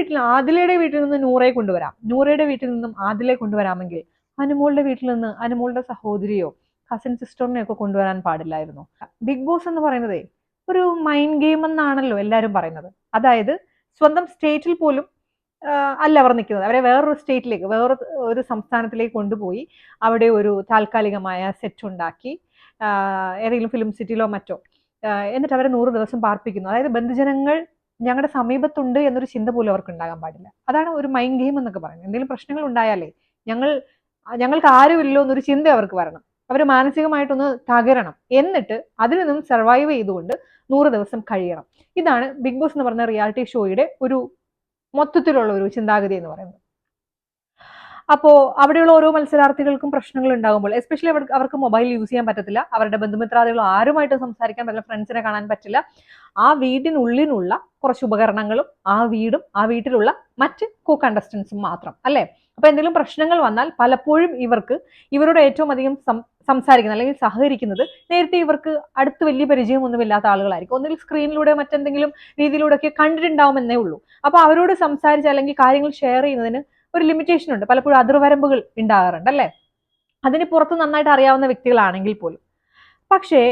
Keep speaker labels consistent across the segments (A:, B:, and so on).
A: വീട്ടിൽ ആദിലയുടെ വീട്ടിൽ നിന്ന് നൂറയെ കൊണ്ടുവരാം. നൂറയുടെ വീട്ടിൽ നിന്നും ആദിലെ കൊണ്ടുവരാമെങ്കിൽ അനുമോളുടെ വീട്ടിൽ നിന്ന് അനുമോളുടെ സഹോദരിയോ കസിൻ സിസ്റ്ററിനെയോ ഒക്കെ കൊണ്ടുവരാൻ പാടില്ലായിരുന്നു. ബിഗ് ബോസ് എന്ന് പറയുന്നത് ഒരു മൈൻഡ് ഗെയിം എന്നാണല്ലോ എല്ലാവരും പറയുന്നത്. അതായത് സ്വന്തം സ്റ്റേറ്റിൽ പോലും അല്ല അവർ നിൽക്കുന്നത്. അവരെ വേറൊരു സ്റ്റേറ്റിലേക്ക് വേറൊരു ഒരു സംസ്ഥാനത്തിലേക്ക് കൊണ്ടുപോയി അവിടെ ഒരു താൽക്കാലികമായ സെറ്റ് ഉണ്ടാക്കി ഏതെങ്കിലും ഫിലിം സിറ്റിയിലോ മറ്റോ എന്നിട്ട് അവരെ നൂറ് ദിവസം പാർപ്പിക്കുന്നു. അതായത് ബന്ധുജനങ്ങൾ ഞങ്ങളുടെ സമീപത്തുണ്ട് എന്നൊരു ചിന്ത പോലും അവർക്ക് ഉണ്ടാകാൻ പാടില്ല. അതാണ് ഒരു മൈൻഡ് ഗെയിം എന്നൊക്കെ പറയുന്നത്. എന്തെങ്കിലും പ്രശ്നങ്ങൾ ഉണ്ടായാലേ ഞങ്ങൾ ഞങ്ങൾക്ക് ആരുമില്ലോ എന്നൊരു ചിന്ത അവർക്ക് വരണം. അവർ മാനസികമായിട്ടൊന്ന് തകരണം. എന്നിട്ട് അതിൽ നിന്നും സർവൈവ് ചെയ്തുകൊണ്ട് നൂറ് ദിവസം കഴിയണം. ഇതാണ് ബിഗ് ബോസ് എന്ന് പറയുന്ന റിയാലിറ്റി ഷോയുടെ ഒരു മൊത്തത്തിലുള്ള ഒരു ചിന്താഗതി എന്ന് പറയുന്നത്. അപ്പോൾ അവിടെയുള്ള ഓരോ മത്സരാർത്ഥികൾക്കും പ്രശ്നങ്ങൾ ഉണ്ടാകുമ്പോൾ എസ്പെഷ്യലി അവർക്ക് മൊബൈൽ യൂസ് ചെയ്യാൻ പറ്റത്തില്ല അവരുടെ ബന്ധുമിത്രാദികൾ ആരുമായിട്ട് സംസാരിക്കാൻ പറ്റില്ല ഫ്രണ്ട്സിനെ കാണാൻ പറ്റില്ല ആ വീടിനുള്ളിനുള്ള കുറച്ച് ഉപകരണങ്ങളും ആ വീടും ആ വീട്ടിലുള്ള മറ്റ് കോ കണ്ടസ്റ്റൻസും മാത്രം അല്ലേ? അപ്പൊ എന്തെങ്കിലും പ്രശ്നങ്ങൾ വന്നാൽ പലപ്പോഴും ഇവർക്ക് ഇവരോട് ഏറ്റവും അധികം സംസാരിക്കുന്നത് അല്ലെങ്കിൽ സഹകരിക്കുന്നത് നേരത്തെ ഇവർക്ക് അടുത്ത് വലിയ പരിചയമൊന്നുമില്ലാത്ത ആളുകളായിരിക്കും. ഒന്നിൽ സ്ക്രീനിലൂടെ മറ്റെന്തെങ്കിലും രീതിയിലൂടെ ഒക്കെ കണ്ടിട്ടുണ്ടാവുമെന്നേ ഉള്ളൂ. അപ്പൊ അവരോട് സംസാരിച്ച് അല്ലെങ്കിൽ കാര്യങ്ങൾ ഷെയർ ചെയ്യുന്നതിന് ഒരു ലിമിറ്റേഷൻ ഉണ്ട്. പലപ്പോഴും അതിർവരമ്പുകൾ ഉണ്ടാകാറുണ്ട് അല്ലേ? അതിന് പുറത്ത് നന്നായിട്ട് അറിയാവുന്ന വ്യക്തികളാണെങ്കിൽ പോലും. പക്ഷേ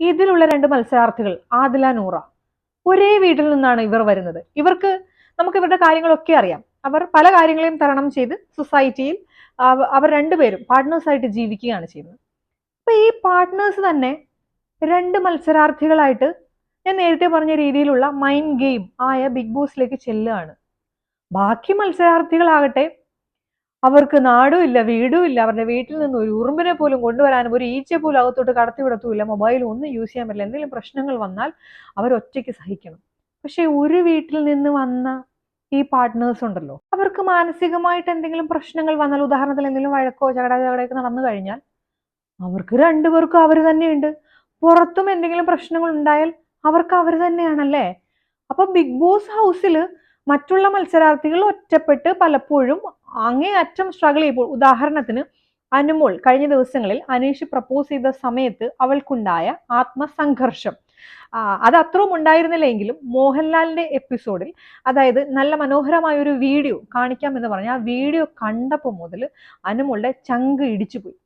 A: ഇതിലുള്ള രണ്ട് മത്സരാർത്ഥികൾ ആദില നൂറ ഒരേ വീട്ടിൽ നിന്നാണ് ഇവർ വരുന്നത്. ഇവർക്ക് നമുക്ക് ഇവരുടെ കാര്യങ്ങളൊക്കെ അറിയാം. അവർ പല കാര്യങ്ങളെയും തരണം ചെയ്ത് സൊസൈറ്റിയിൽ അവർ രണ്ടുപേരും പാർട്ട്നേഴ്സായിട്ട് ജീവിക്കുകയാണ് ചെയ്യുന്നത്. അപ്പൊ ഈ പാർട്ട്നേഴ്സ് തന്നെ രണ്ട് മത്സരാർത്ഥികളായിട്ട് ഞാൻ നേരത്തെ പറഞ്ഞ രീതിയിലുള്ള മൈൻഡ് ഗെയിം ആയ ബിഗ് ബോസിലേക്ക് ചെല്ലുകയാണ്. ബാക്കി മത്സരാർത്ഥികളാകട്ടെ അവർക്ക് നാടും ഇല്ല വീടും ഇല്ല അവരുടെ വീട്ടിൽ നിന്ന് ഒരു ഉറുമ്പിനെ പോലും കൊണ്ടുവരാനും ഒരു ഈച്ചയെ പോലും അകത്തോട്ട് കടത്തി വിടത്തുമില്ല മൊബൈൽ ഒന്നും യൂസ് ചെയ്യാൻ പറ്റില്ല. എന്തെങ്കിലും പ്രശ്നങ്ങൾ വന്നാൽ അവർ ഒറ്റയ്ക്ക് സഹിക്കണം. പക്ഷെ ഒരു വീട്ടിൽ നിന്ന് വന്ന ഈ പാർട്ട്നേഴ്സ് ഉണ്ടല്ലോ അവർക്ക് മാനസികമായിട്ട് എന്തെങ്കിലും പ്രശ്നങ്ങൾ വന്നാൽ ഉദാഹരണത്തിൽ എന്തെങ്കിലും വഴക്കോ ചകടാ ചകടയൊക്കെ നടന്നു കഴിഞ്ഞാൽ അവർക്ക് രണ്ടുപേർക്കും അവർ തന്നെയുണ്ട്. പുറത്തും എന്തെങ്കിലും പ്രശ്നങ്ങൾ ഉണ്ടായാൽ അവർക്ക് അവർ തന്നെയാണല്ലേ? അപ്പൊ ബിഗ് ബോസ് ഹൗസിൽ മറ്റുള്ള മത്സരാർത്ഥികൾ ഒറ്റപ്പെട്ട് പലപ്പോഴും അങ്ങേയറ്റം സ്ട്രഗിൾ ചെയ്യുമ്പോൾ ഉദാഹരണത്തിന് അനുമോൾ കഴിഞ്ഞ ദിവസങ്ങളിൽ അനീഷ് പ്രപ്പോസ് ചെയ്ത സമയത്ത് അവൾക്കുണ്ടായ ആത്മസംഘർഷം. അത് അത്രയും ഉണ്ടായിരുന്നില്ലെങ്കിലും മോഹൻലാലിന്റെ എപ്പിസോഡിൽ അതായത് നല്ല മനോഹരമായ ഒരു വീഡിയോ കാണിക്കാം എന്ന് പറഞ്ഞ ആ വീഡിയോ കണ്ടപ്പോൾ മുതൽ അനുമോളുടെ ചങ്ക് ഇടിച്ചു പോയി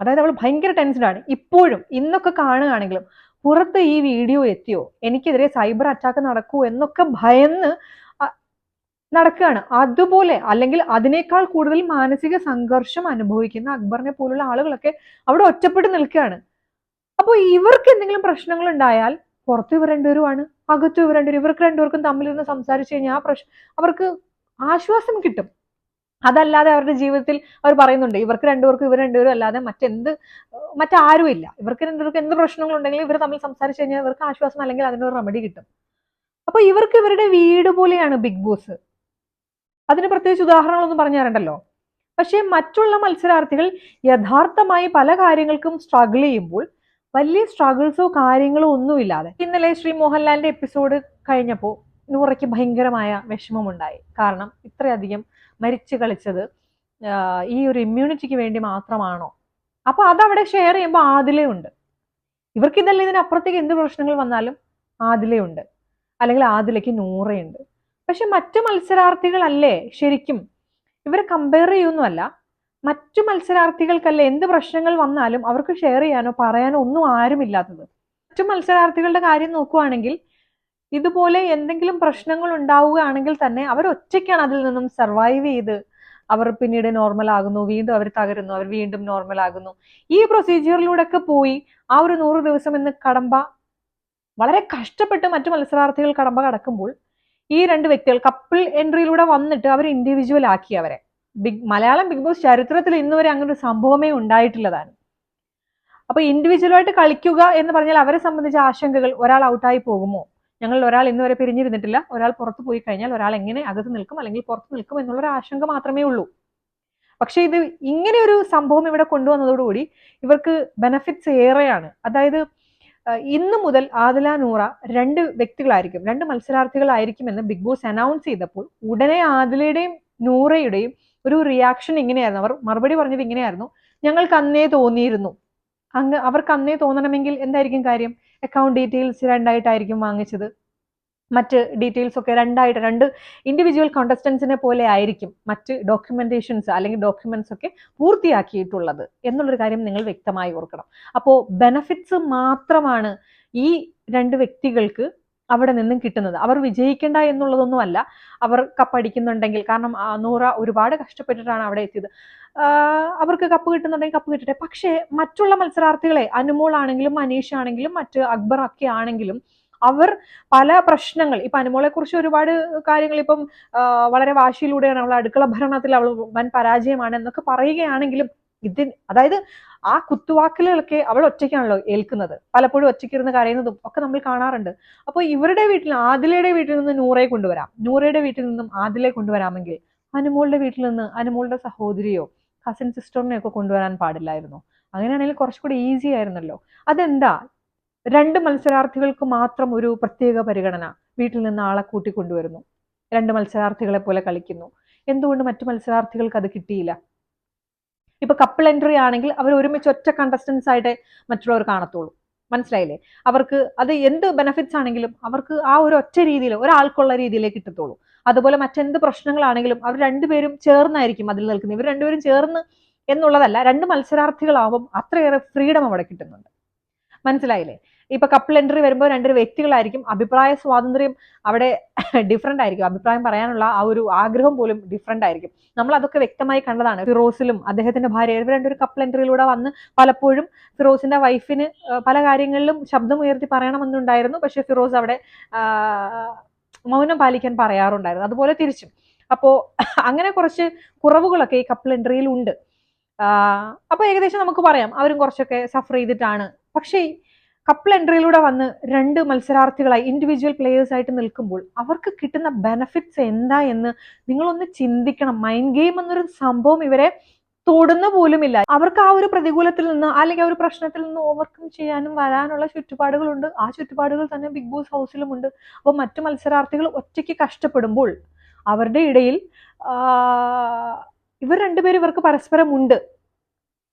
A: അതായത് അവൾ ഭയങ്കര ടെൻഷനാണ് ഇപ്പോഴും ഇന്നൊക്കെ കാണുകയാണെങ്കിലും പുറത്ത് ഈ വീഡിയോ എത്തിയോ? എനിക്കെതിരെ സൈബർ അറ്റാക്ക് നടക്കുമോ എന്നൊക്കെ ഭയന്ന് നടക്കുകയാണ്. അതുപോലെ അല്ലെങ്കിൽ അതിനേക്കാൾ കൂടുതൽ മാനസിക സംഘർഷം അനുഭവിക്കുന്ന അക്ബറിനെ പോലുള്ള ആളുകളൊക്കെ അവിടെ ഒറ്റപ്പെട്ട് നിൽക്കുകയാണ്. അപ്പോൾ ഇവർക്ക് എന്തെങ്കിലും പ്രശ്നങ്ങൾ ഉണ്ടായാൽ പുറത്ത് ഇവർ രണ്ടുപേരുമാണ് അകത്ത് ഇവർ രണ്ടുപേരും. ഇവർക്ക് രണ്ടുപേർക്കും തമ്മിലിരുന്ന് സംസാരിച്ചു കഴിഞ്ഞാൽ ആ പ്രശ്നം അവർക്ക് ആശ്വാസം കിട്ടും. അതല്ലാതെ അവരുടെ ജീവിതത്തിൽ അവർ പറയുന്നുണ്ട് ഇവർക്ക് രണ്ടുപേർക്കും ഇവർ രണ്ടുപേരും അല്ലാതെ മറ്റെന്ത് മറ്റാരും ഇല്ല ഇവർക്ക് രണ്ടുപേർക്കും എന്ത് പ്രശ്നങ്ങളുണ്ടെങ്കിലും ഇവർ തമ്മിൽ സംസാരിച്ചു കഴിഞ്ഞാൽ ഇവർക്ക് ആശ്വാസം അല്ലെങ്കിൽ അതിനൊരു റെമഡി കിട്ടും. അപ്പോൾ ഇവർക്ക് ഇവരുടെ വീട് പോലെയാണ് ബിഗ് ബോസ്. അതിന് പ്രത്യേകിച്ച് ഉദാഹരണങ്ങളൊന്നും പറഞ്ഞു തരണ്ടല്ലോ. പക്ഷേ മറ്റുള്ള മത്സരാർത്ഥികൾ യഥാർത്ഥമായി പല കാര്യങ്ങൾക്കും സ്ട്രഗിൾ ചെയ്യുമ്പോൾ വലിയ സ്ട്രഗിൾസോ കാര്യങ്ങളോ ഒന്നുമില്ലാതെ. ഇന്നലെ ശ്രീ മോഹൻലാലിന്റെ എപ്പിസോഡ് കഴിഞ്ഞപ്പോൾ നൂറയ്ക്ക് ഭയങ്കരമായ വിഷമമുണ്ടായി. കാരണം ഇത്രയധികം മരിച്ചു കളിച്ചത് ഈ ഒരു ഇമ്മ്യൂണിറ്റിക്ക് വേണ്ടി മാത്രമാണോ? അപ്പൊ അതവിടെ ഷെയർ ചെയ്യുമ്പോൾ ആദിലേ ഉണ്ട്. ഇവർക്ക് ഇതല്ല ഇതിനപ്പുറത്തേക്ക് എന്ത് പ്രശ്നങ്ങൾ വന്നാലും ആദിലേ ഉണ്ട്. അല്ലെങ്കിൽ ആദിലേക്ക് നൂറയുണ്ട് പക്ഷെ മറ്റു മത്സരാർത്ഥികളല്ലേ ശരിക്കും? ഇവരെ കമ്പയർ ചെയ്യുന്നുമല്ല മറ്റു മത്സരാർത്ഥികൾക്കല്ലേ എന്ത് പ്രശ്നങ്ങൾ വന്നാലും അവർക്ക് ഷെയർ ചെയ്യാനോ പറയാനോ ഒന്നും ആരുമില്ലാത്തത്. മറ്റു മത്സരാർത്ഥികളുടെ കാര്യം നോക്കുവാണെങ്കിൽ ഇതുപോലെ എന്തെങ്കിലും പ്രശ്നങ്ങൾ ഉണ്ടാവുകയാണെങ്കിൽ തന്നെ അവർ ഒറ്റയ്ക്കാണ് അതിൽ നിന്നും സർവൈവ് ചെയ്ത് അവർ പിന്നീട് നോർമൽ ആകുന്നു വീണ്ടും അവർ തകരുന്നു അവർ വീണ്ടും നോർമൽ ആകുന്നു. ഈ പ്രൊസീജിയറിലൂടെ ഒക്കെ പോയി ആ ഒരു നൂറ് ദിവസം എന്ന് കടമ്പ വളരെ കഷ്ടപ്പെട്ട് മറ്റു മത്സരാർത്ഥികൾ കടമ്പ കടക്കുമ്പോൾ ഈ രണ്ട് വ്യക്തികൾ കപ്പിൾ എൻട്രിയിലൂടെ വന്നിട്ട് അവർ ഇൻഡിവിജ്വൽ ആക്കി അവരെ. ബിഗ് മലയാളം ബിഗ് ബോസ് ചരിത്രത്തിൽ ഇന്ന് വരെ അങ്ങനെ ഒരു സംഭവമേ ഉണ്ടായിട്ടുള്ളതാണ്. അപ്പൊ ഇൻഡിവിജ്വലായിട്ട് കളിക്കുക എന്ന് പറഞ്ഞാൽ അവരെ സംബന്ധിച്ച ആശങ്കകൾ ഒരാൾ ഔട്ടായി പോകുമോ? ഞങ്ങൾ ഒരാൾ ഇന്ന് വരെ പിരിഞ്ഞിരുന്നിട്ടില്ല. ഒരാൾ പുറത്തു പോയി കഴിഞ്ഞാൽ ഒരാൾ എങ്ങനെ അകത്ത് നിൽക്കും അല്ലെങ്കിൽ പുറത്ത് നിൽക്കും എന്നുള്ള ഒരു ആശങ്ക മാത്രമേ ഉള്ളൂ. പക്ഷേ ഇത് ഇങ്ങനെ ഒരു സംഭവം ഇവിടെ കൊണ്ടുവന്നതോടുകൂടി ഇവർക്ക് ബെനഫിറ്റ്സ് ഏറെയാണ്. അതായത് ഇന്ന് മുതൽ ആദില നൂറ രണ്ട് വ്യക്തികളായിരിക്കും രണ്ട് മത്സരാർത്ഥികളായിരിക്കും എന്ന് ബിഗ് ബോസ് അനൗൺസ് ചെയ്തപ്പോൾ ഉടനെ ആദിലയുടെയും നൂറയുടെയും ഒരു റിയാക്ഷൻ ഇങ്ങനെയായിരുന്നു. അവർ മറുപടി പറഞ്ഞത് ഇങ്ങനെയായിരുന്നു. ഞങ്ങൾക്ക് അന്നേ തോന്നിയിരുന്നു. അങ്ങ് അവർക്ക് അന്നേ തോന്നണമെങ്കിൽ എന്തായിരിക്കും കാര്യം? അക്കൗണ്ട് ഡീറ്റെയിൽസ് രണ്ടായിട്ടായിരിക്കും വാങ്ങിച്ചത്. മറ്റ് ഡീറ്റെയിൽസ് ഒക്കെ രണ്ടായിട്ട് രണ്ട് ഇൻഡിവിജ്വൽ കോണ്ടസ്റ്റൻസിനെ പോലെ ആയിരിക്കും മറ്റ് ഡോക്യുമെന്റേഷൻസ് അല്ലെങ്കിൽ ഡോക്യുമെന്റ്സ് ഒക്കെ പൂർത്തിയാക്കിയിട്ടുള്ളത് എന്നുള്ളൊരു കാര്യം നിങ്ങൾ വ്യക്തമായി ഓർക്കണം. അപ്പോൾ ബെനഫിറ്റ്സ് മാത്രമാണ് ഈ രണ്ട് വ്യക്തികൾക്ക് അവിടെ നിന്നും കിട്ടുന്നത്. അവർ വിജയിക്കേണ്ട എന്നുള്ളതൊന്നുമല്ല. അവർ കപ്പ് അടിക്കുന്നുണ്ടെങ്കിൽ കാരണം നൂറ ഒരുപാട് കഷ്ടപ്പെട്ടിട്ടാണ് അവിടെ എത്തിയത്. അവർക്ക് കപ്പ് കിട്ടുന്നുണ്ടെങ്കിൽ കപ്പ് കിട്ടട്ടെ. പക്ഷേ മറ്റുള്ള മത്സരാർത്ഥികളെ അനുമോൾ ആണെങ്കിലും മനീഷ് ആണെങ്കിലും മറ്റ് അക്ബർ ഒക്കെ ആണെങ്കിലും അവർ പല പ്രശ്നങ്ങൾ ഇപ്പൊ അനുമോളെ കുറിച്ച് ഒരുപാട് കാര്യങ്ങൾ ഇപ്പം വളരെ വാശിയിലൂടെയാണ് അവൾ അടുക്കള ഭരണത്തിൽ അവൾ വൻ പരാജയമാണ് എന്നൊക്കെ പറയുകയാണെങ്കിലും ഇതിന് അതായത് ആ കുത്തുവാക്കലുകളൊക്കെ അവൾ ഒറ്റയ്ക്കാണല്ലോ ഏൽക്കുന്നത്. പലപ്പോഴും ഒറ്റയ്ക്കിരുന്ന് കരയുന്നതും ഒക്കെ നമ്മൾ കാണാറുണ്ട്. അപ്പോൾ ഇവരുടെ വീട്ടിൽ ആദിലയുടെ വീട്ടിൽ നിന്ന് നൂറയെ കൊണ്ടുവരാം. നൂറയുടെ വീട്ടിൽ നിന്നും ആദിലെ കൊണ്ടുവരാമെങ്കിൽ അനുമോളുടെ വീട്ടിൽ നിന്ന് അനുമോളുടെ സഹോദരിയോ കസിൻ സിസ്റ്ററിനെയൊക്കെ കൊണ്ടുവരാൻ പാടില്ലായിരുന്നു. അങ്ങനെയാണെങ്കിൽ കുറച്ചുകൂടി ഈസി ആയിരുന്നല്ലോ. അതെന്താ? രണ്ട് മത്സരാർത്ഥികൾക്ക് മാത്രം ഒരു പ്രത്യേക പരിഗണന വീട്ടിൽ നിന്ന് ആളെ കൂട്ടിക്കൊണ്ടുവരുന്നു. രണ്ട് മത്സരാർത്ഥികളെ പോലെ കളിക്കുന്നു. എന്തുകൊണ്ട് മറ്റു മത്സരാർത്ഥികൾക്ക് അത് കിട്ടിയില്ല? ഇപ്പൊ കപ്പിൾ എൻട്രി ആണെങ്കിൽ അവർ ഒരുമിച്ച് ഒറ്റ കണ്ടസ്റ്റൻസ് ആയിട്ട് മറ്റുള്ളവർ കാണത്തുള്ളൂ. മനസ്സിലായില്ലേ? അവർക്ക് അത് എന്ത് ബെനഫിറ്റ്സ് ആണെങ്കിലും അവർക്ക് ആ ഒരു ഒറ്റ രീതിയിൽ ഒരാൾക്കുള്ള രീതിയിലേ കിട്ടത്തുള്ളൂ. അതുപോലെ മറ്റെന്ത് പ്രശ്നങ്ങളാണെങ്കിലും അവർ രണ്ടുപേരും ചേർന്നായിരിക്കും അതിൽ നിൽക്കുന്നത്. ഇവർ രണ്ടുപേരും ചേർന്ന് എന്നുള്ളതല്ല രണ്ട് മത്സരാർത്ഥികളാവും അത്രയേറെ ഫ്രീഡം അവിടെ കിട്ടുന്നുണ്ട്. മനസ്സിലായില്ലേ? ഇപ്പൊ കപ്പിൾ എൻട്രി വരുമ്പോൾ രണ്ടൊരു വ്യക്തികളായിരിക്കും. അഭിപ്രായ സ്വാതന്ത്ര്യം അവിടെ ഡിഫറെന്റ് ആയിരിക്കും. അഭിപ്രായം പറയാനുള്ള ആ ഒരു ആഗ്രഹം പോലും ഡിഫറെന്റ് ആയിരിക്കും. നമ്മൾ അതൊക്കെ വ്യക്തമായി കണ്ടതാണ്. ഫിറോസിലും അദ്ദേഹത്തിന്റെ ഭാര്യ ഇവർ രണ്ടൊരു കപ്പിൾ എൻട്രിയിലൂടെ വന്ന് പലപ്പോഴും ഫിറോസിന്റെ വൈഫിന് പല കാര്യങ്ങളിലും ശബ്ദം ഉയർത്തി പറയണമെന്നുണ്ടായിരുന്നു. പക്ഷെ ഫിറോസ് അവിടെ മൗനം പാലിക്കാൻ പറയാറുണ്ടായിരുന്നു. അതുപോലെ തിരിച്ചും. അപ്പോ അങ്ങനെ കുറച്ച് കുറവുകളൊക്കെ ഈ കപ്പിൾ എൻട്രിയിൽ ഉണ്ട്. ആഹ് അപ്പൊ ഏകദേശം നമുക്ക് പറയാം. അവരും കുറച്ചൊക്കെ സഫർ ചെയ്തിട്ടാണ്. പക്ഷേ കപ്പിൾ എൻട്രിയിലൂടെ വന്ന് രണ്ട് മത്സരാർത്ഥികളായി ഇൻഡിവിജ്വൽ പ്ലേയേഴ്സ് ആയിട്ട് നിൽക്കുമ്പോൾ അവർക്ക് കിട്ടുന്ന ബെനഫിറ്റ്സ് എന്താ എന്ന് നിങ്ങളൊന്ന് ചിന്തിക്കണം. മൈൻഡ് ഗെയിം എന്നൊരു സംഭവം ഇവരെ തൊടുന്ന പോലുമില്ല. അവർക്ക് ആ ഒരു പ്രതികൂലത്തിൽ നിന്ന് അല്ലെങ്കിൽ ആ ഒരു പ്രശ്നത്തിൽ നിന്ന് ഓവർകം ചെയ്യാനും വരാനുള്ള ചുറ്റുപാടുകളുണ്ട്. ആ ചുറ്റുപാടുകൾ തന്നെ ബിഗ് ബോസ് ഹൗസിലുമുണ്ട് അപ്പോൾ മറ്റു മത്സരാർത്ഥികൾ ഒറ്റയ്ക്ക് കഷ്ടപ്പെടുമ്പോൾ അവരുടെ ഇടയിൽ ഇവർ രണ്ടുപേരും ഇവർക്ക് പരസ്പരം ഉണ്ട്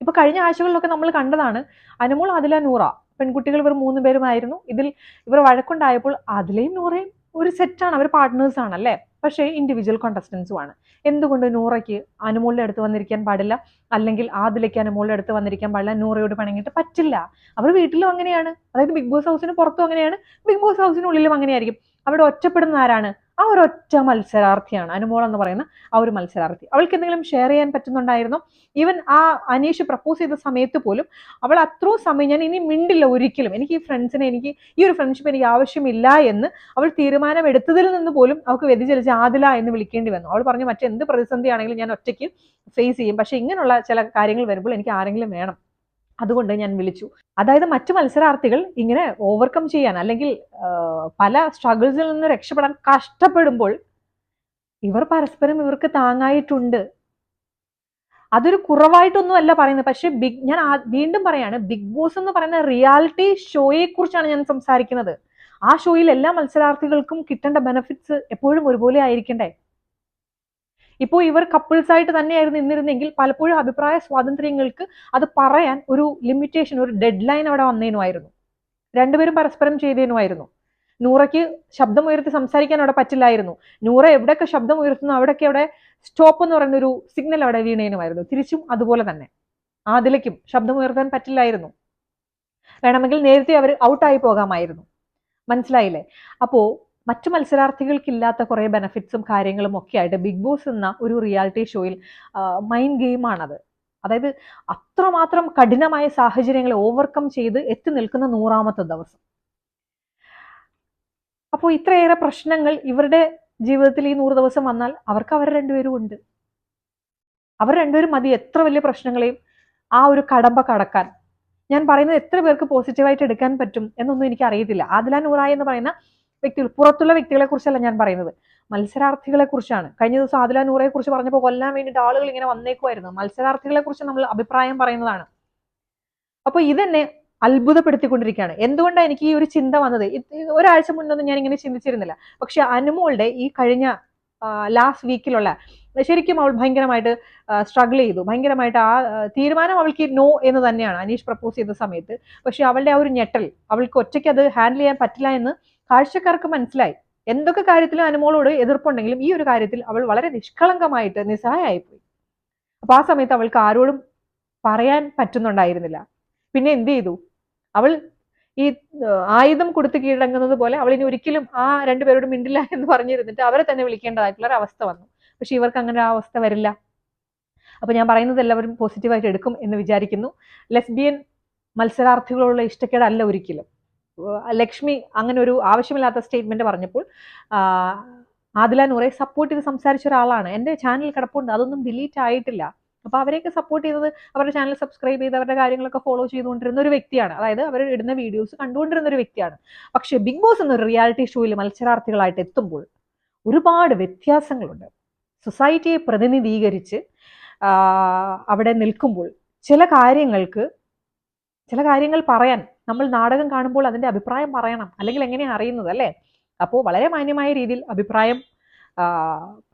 A: ഇപ്പൊ കഴിഞ്ഞ ആഴ്ചകളിലൊക്കെ നമ്മൾ കണ്ടതാണ് അനുമോൾ അതില നൂറ. പെൺകുട്ടികൾ ഇവർ മൂന്ന് പേരുമായിരുന്നു. ഇതിൽ ഇവർ വഴക്കുണ്ടായപ്പോൾ അതിലെയും നൂറയും ഒരു സെറ്റാണ് അവർ പാർട്ട്നേഴ്സ് ആണ് അല്ലേ പക്ഷേ ഇൻഡിവിജ്വൽ കോണ്ടസ്റ്റൻസും ആണ്. എന്തുകൊണ്ട് നൂറയ്ക്ക് അനുമോളിന്റെ അടുത്ത് വന്നിരിക്കാൻ പാടില്ല? അല്ലെങ്കിൽ ആദിലേക്ക് അനുമോളിന്റെ അടുത്ത് വന്നിരിക്കാൻ പാടില്ല? നൂറയോട് പണങ്ങിയിട്ട് പറ്റില്ല. അവർ വീട്ടിലും അങ്ങനെയാണ്. അതായത് ബിഗ് ബോസ് ഹൗസിന് പുറത്തും അങ്ങനെയാണ്. ബിഗ് ബോസ് ഹൗസിനുള്ളിലും അങ്ങനെയായിരിക്കും. അവിടെ ഒറ്റപ്പെടുന്ന ആരാണ്? ആ ഒരു ഒറ്റ മത്സരാർത്ഥിയാണ് അനുമോൾ എന്ന് പറയുന്ന ആ ഒരു മത്സരാർത്ഥി. അവൾക്ക് എന്തെങ്കിലും ഷെയർ ചെയ്യാൻ പറ്റുന്നുണ്ടായിരുന്നു? ഈവൻ ആ അനീഷ് പ്രപ്പോസ് ചെയ്ത സമയത്ത് പോലും അവൾ അത്രയും സമയം ഞാൻ ഇനി മിണ്ടില്ല ഒരിക്കലും. എനിക്ക് ഈ ഫ്രണ്ട്സിനെ എനിക്ക് ഈ ഒരു ഫ്രണ്ട്ഷിപ്പ് എനിക്ക് ആവശ്യമില്ല എന്ന് അവൾ തീരുമാനം എടുത്തതിൽ നിന്ന് പോലും അവൾക്ക് വ്യതിചലിച്ച് ആദില എന്ന് വിളിക്കേണ്ടി വന്നു. അവൾ പറഞ്ഞു മറ്റെന്ത് പ്രതിസന്ധിയാണെങ്കിലും ഞാൻ ഒറ്റയ്ക്ക് ഫേസ് ചെയ്യും. പക്ഷെ ഇങ്ങനെയുള്ള ചില കാര്യങ്ങൾ വരുമ്പോൾ എനിക്ക് ആരെങ്കിലും വേണം. അതുകൊണ്ട് ഞാൻ വിളിച്ചു. അതായത് മറ്റു മത്സരാർത്ഥികൾ ഇങ്ങനെ ഓവർകം ചെയ്യാൻ അല്ലെങ്കിൽ പല സ്ട്രഗിൾസിൽ നിന്ന് രക്ഷപ്പെടാൻ കഷ്ടപ്പെടുമ്പോൾ ഇവർ പരസ്പരം ഇവർക്ക് താങ്ങായിട്ടുണ്ട്. അതൊരു കുറവായിട്ടൊന്നുമല്ല പറയുന്നത്. പക്ഷെ ബിഗ് ഞാൻ വീണ്ടും പറയാണ് ബിഗ് ബോസ് എന്ന് പറയുന്ന റിയാലിറ്റി ഷോയെ കുറിച്ചാണ് ഞാൻ സംസാരിക്കുന്നത്. ആ ഷോയിൽ എല്ലാ മത്സരാർത്ഥികൾക്കും കിട്ടേണ്ട ബെനഫിറ്റ്സ് എപ്പോഴും ഒരുപോലെ ആയിരിക്കണ്ടേ? ഇപ്പോൾ ഇവർ കപ്പിൾസ് ആയിട്ട് തന്നെയായിരുന്നു ഇന്നിരുന്നെങ്കിൽ പലപ്പോഴും അഭിപ്രായ സ്വാതന്ത്ര്യങ്ങൾക്ക് അത് പറയാൻ ഒരു ലിമിറ്റേഷൻ ഒരു ഡെഡ് ലൈൻ അവിടെ വന്നേനുമായിരുന്നു. രണ്ടുപേരും പരസ്പരം ചെയ്തേനുമായിരുന്നു. നൂറയ്ക്ക് ശബ്ദം ഉയർത്തി സംസാരിക്കാൻ അവിടെ പറ്റില്ലായിരുന്നു. നൂറ എവിടെയൊക്കെ ശബ്ദം ഉയർത്തുന്നു അവിടെയൊക്കെ അവിടെ സ്റ്റോപ്പ് എന്ന് പറയുന്ന ഒരു സിഗ്നൽ അവിടെ വീണേനുമായിരുന്നു. തിരിച്ചും അതുപോലെ തന്നെ. ആദിലയ്ക്കും ശബ്ദം ഉയർത്താൻ പറ്റില്ലായിരുന്നു. വേണമെങ്കിൽ നേരത്തെ അവർ ഔട്ടായി പോകാമായിരുന്നു. മനസ്സിലായില്ലേ? അപ്പോ മറ്റു മത്സരാർത്ഥികൾക്കില്ലാത്ത കുറേ ബെനഫിറ്റ്സും കാര്യങ്ങളും ഒക്കെ ആയിട്ട് ബിഗ് ബോസ് എന്ന ഒരു റിയാലിറ്റി ഷോയിൽ മൈൻഡ് ഗെയിമാണത് അതായത് അത്രമാത്രം കഠിനമായ സാഹചര്യങ്ങളെ ഓവർകം ചെയ്ത് എത്തി നിൽക്കുന്ന നൂറാമത്തെ ദിവസം. അപ്പോൾ ഇത്രയേറെ പ്രശ്നങ്ങൾ ഇവരുടെ ജീവിതത്തിൽ ഈ നൂറ് ദിവസം വന്നാൽ അവർക്ക് അവർ രണ്ടുപേരും ഉണ്ട്. അവർ രണ്ടുപേരും മതി എത്ര വലിയ പ്രശ്നങ്ങളെയും ആ ഒരു കടമ്പ കടക്കാൻ. ഞാൻ പറയുന്നത് എത്ര പേർക്ക് പോസിറ്റീവായിട്ട് എടുക്കാൻ പറ്റും എന്നൊന്നും എനിക്ക് അറിയത്തില്ല ആദില നൂറായി എന്ന് പറയുന്ന വ്യക്തികൾ പുറത്തുള്ള വ്യക്തികളെ കുറിച്ചല്ല ഞാൻ പറയുന്നത്. മത്സരാർത്ഥികളെ കുറിച്ചാണ് കഴിഞ്ഞ ദിവസം ആദില നൂറയെ കുറിച്ച് പറഞ്ഞപ്പോൾ കൊല്ലാൻ വേണ്ടിയിട്ട് ആളുകൾ ഇങ്ങനെ വന്നേക്കുമായിരുന്നു മത്സരാർത്ഥികളെ കുറിച്ച് നമ്മൾ അഭിപ്രായം പറയുന്നതാണ്. അപ്പോൾ ഇതെന്നെ അത്ഭുതപ്പെടുത്തിക്കൊണ്ടിരിക്കുകയാണ്. എന്തുകൊണ്ടാണ് എനിക്ക് ഈ ഒരു ചിന്ത വന്നത്? ഒരാഴ്ച മുന്നൊന്നും ഞാൻ ഇങ്ങനെ ചിന്തിച്ചിരുന്നില്ല. പക്ഷെ അനുമോളുടെ ഈ കഴിഞ്ഞ ലാസ്റ്റ് വീക്കിലുള്ള ശരിക്കും അവൾ ഭയങ്കരമായിട്ട് സ്ട്രഗിൾ ചെയ്തു. ഭയങ്കരമായിട്ട് ആ, തീരുമാനം അവൾക്ക് നോ എന്ന് തന്നെയാണ് അനീഷ് പ്രപ്പോസ് ചെയ്ത സമയത്ത്. പക്ഷെ അവളുടെ ആ ഒരു ഞെട്ടൽ അവൾക്ക് ഒറ്റയ്ക്ക് അത് ഹാൻഡിൽ ചെയ്യാൻ പറ്റില്ല എന്ന് കാഴ്ചക്കാർക്ക് മനസ്സിലായി. എന്തൊക്കെ കാര്യത്തിലും അനുമോളോട് എതിർപ്പുണ്ടെങ്കിലും ഈ ഒരു കാര്യത്തിൽ അവൾ വളരെ നിഷ്കളങ്കമായിട്ട് നിസ്സഹായായിപ്പോയി. അപ്പൊ ആ സമയത്ത് അവൾക്ക് ആരോടും പറയാൻ പറ്റുന്നുണ്ടായിരുന്നില്ല. പിന്നെ എന്ത് ചെയ്തു? അവൾ ഈ ആയുധം കൊടുത്ത് കീഴടങ്ങുന്നത് പോലെ അവൾ ഇനി ഒരിക്കലും ആ രണ്ടുപേരോട് മിണ്ടില്ല എന്ന് പറഞ്ഞിരുന്നിട്ട് അവരെ തന്നെ വിളിക്കേണ്ടതായിട്ടുള്ള ഒരു അവസ്ഥ വന്നു. പക്ഷെ ഇവർക്ക് അങ്ങനെ ആ അവസ്ഥ വരില്ല. അപ്പൊ ഞാൻ പറയുന്നത് എല്ലാവരും പോസിറ്റീവായിട്ട് എടുക്കും എന്ന് വിചാരിക്കുന്നു. ലെസ്ബിയൻ മത്സരാർത്ഥികളോടുള്ള ഇഷ്ടക്കേടല്ല ഒരിക്കലും. ലക്ഷ്മി അങ്ങനെ ഒരു ആവശ്യമില്ലാത്ത സ്റ്റേറ്റ്മെന്റ് പറഞ്ഞപ്പോൾ ആദില നൂറെ സപ്പോർട്ട് ചെയ്ത് സംസാരിച്ച ഒരാളാണ്. എന്റെ ചാനൽ കിടപ്പുണ്ട് അതൊന്നും ഡിലീറ്റ് ആയിട്ടില്ല. അപ്പൊ അവരെയൊക്കെ സപ്പോർട്ട് ചെയ്തത് അവരുടെ ചാനൽ സബ്സ്ക്രൈബ് ചെയ്ത് അവരുടെ കാര്യങ്ങളൊക്കെ ഫോളോ ചെയ്തുകൊണ്ടിരുന്ന ഒരു വ്യക്തിയാണ്. അതായത് അവർ ഇടുന്ന വീഡിയോസ് കണ്ടുകൊണ്ടിരുന്ന ഒരു വ്യക്തിയാണ്. പക്ഷേ ബിഗ് ബോസ് എന്നൊരു റിയാലിറ്റി ഷോയിൽ മത്സരാർത്ഥികളായിട്ട് എത്തുമ്പോൾ ഒരുപാട് വ്യത്യാസങ്ങളുണ്ട്. സൊസൈറ്റിയെ പ്രതിനിധീകരിച്ച് അവിടെ നിൽക്കുമ്പോൾ ചില കാര്യങ്ങൾക്ക് ചില കാര്യങ്ങൾ പറയാൻ നമ്മൾ നാടകം കാണുമ്പോൾ അതിന്റെ അഭിപ്രായം പറയണം. അല്ലെങ്കിൽ എങ്ങനെയാണ് അറിയുന്നത് അല്ലേ? അപ്പോൾ വളരെ മാന്യമായ രീതിയിൽ അഭിപ്രായം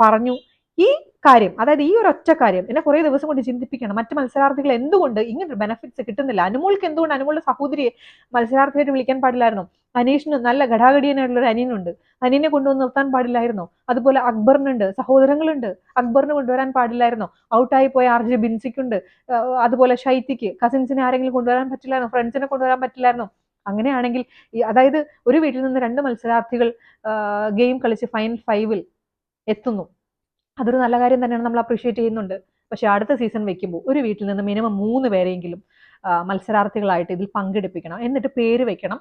A: പറഞ്ഞു. ഈ കാര്യം അതായത് ഈ ഒരു ഒറ്റ കാര്യം എന്നെ കുറേ ദിവസം കൊണ്ട് ചിന്തിപ്പിക്കണം മറ്റ് മത്സരാർത്ഥികൾ എന്തുകൊണ്ട് ഇങ്ങനെ ബെനഫിറ്റ്സ് കിട്ടുന്നില്ല? അനുമോൾക്ക് എന്തുകൊണ്ട്? അനുമോളുടെ സഹോദരിയെ മത്സരാർത്ഥിയായിട്ട് വിളിക്കാൻ പാടില്ലായിരുന്നു. അനീഷിന് നല്ല ഘടാഘടിയനായിട്ടുള്ള ഒരു അനിയനുണ്ട്. അനിയനെ കൊണ്ടുവന്ന് നിർത്താൻ പാടില്ലായിരുന്നോ. അതുപോലെ അക്ബറിനുണ്ട് സഹോദരങ്ങളുണ്ട്. അക്ബറിന് കൊണ്ടുവരാൻ പാടില്ലായിരുന്നോ. ഔട്ടായി പോയ ആർ ജെ ബിൻസിക്കുണ്ട്. അതുപോലെ ഷൈത്തിക്ക് കസിൻസിനെ ആരെങ്കിലും കൊണ്ടുവരാൻ പറ്റില്ലായിരുന്നോ. ഫ്രണ്ട്സിനെ കൊണ്ടുവരാൻ പറ്റില്ലായിരുന്നോ. അങ്ങനെയാണെങ്കിൽ അതായത് ഒരു വീട്ടിൽ നിന്ന് രണ്ട് മത്സരാർത്ഥികൾ ഗെയിം കളിച്ച് ഫൈനൽ ഫൈവിൽ എത്തുന്നു. അതൊരു നല്ല കാര്യം തന്നെയാണ് നമ്മൾ അപ്രീഷിയേറ്റ് ചെയ്യുന്നുണ്ട്. പക്ഷേ അടുത്ത സീസൺ വെക്കുമ്പോൾ ഒരു വീട്ടിൽ നിന്ന് മിനിമം മൂന്ന് പേരെങ്കിലും മത്സരാർത്ഥികളായിട്ട് ഇതിൽ പങ്കെടുപ്പിക്കണം. എന്നിട്ട് പേര് വെക്കണം.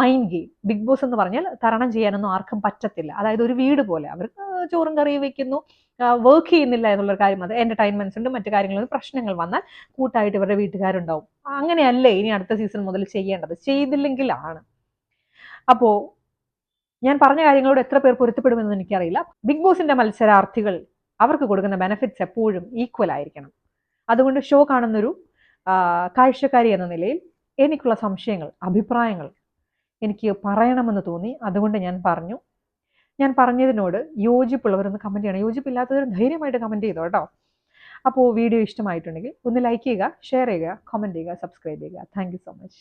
A: മൈൻഡ് ഗെയിം ബിഗ് ബോസ് എന്ന് പറഞ്ഞാൽ തരണം ചെയ്യാനൊന്നും ആർക്കും പറ്റത്തില്ല. അതായത് ഒരു വീട് പോലെ. അവർക്ക് ചോറും കറിയും വെക്കുന്നു. വർക്ക് ചെയ്യുന്നില്ല എന്നുള്ളൊരു കാര്യം. അത് എന്റർടൈൻമെന്റ്സ് ഉണ്ട്. മറ്റു കാര്യങ്ങളും പ്രശ്നങ്ങൾ വന്നാൽ കൂട്ടായിട്ട് ഇവരുടെ വീട്ടുകാരുണ്ടാവും. അങ്ങനെയല്ലേ ഇനി അടുത്ത സീസൺ മുതൽ ചെയ്യേണ്ടത്? ചെയ്തില്ലെങ്കിലാണ്. അപ്പോൾ ഞാൻ പറഞ്ഞ കാര്യങ്ങളോട് എത്ര പേർ പൊരുത്തപ്പെടുമെന്ന് എനിക്കറിയില്ല. ബിഗ് ബോസിന്റെ മത്സരാർത്ഥികൾ അവർക്ക് കൊടുക്കുന്ന ബെനഫിറ്റ്സ് എപ്പോഴും ഈക്വൽ ആയിരിക്കണം. അതുകൊണ്ട് ഷോ കാണുന്നൊരു കാഴ്ചക്കാരി എന്ന നിലയിൽ എനിക്കുള്ള സംശയങ്ങൾ അഭിപ്രായങ്ങൾ എനിക്ക് പറയണമെന്ന് തോന്നി. അതുകൊണ്ട് ഞാൻ പറഞ്ഞു. ഞാൻ പറഞ്ഞതിനോട് യോജിപ്പുള്ളവരൊന്ന് കമന്റ് ചെയ്യണം. യോജിപ്പില്ലാത്തവർ ധൈര്യമായിട്ട് കമന്റ് ചെയ്തോ കേട്ടോ. അപ്പോൾ വീഡിയോ ഇഷ്ടമായിട്ടുണ്ടെങ്കിൽ ഒന്ന് ലൈക്ക് ചെയ്യുക ഷെയർ ചെയ്യുക കമന്റ് ചെയ്യുക സബ്സ്ക്രൈബ് ചെയ്യുക. Thank so much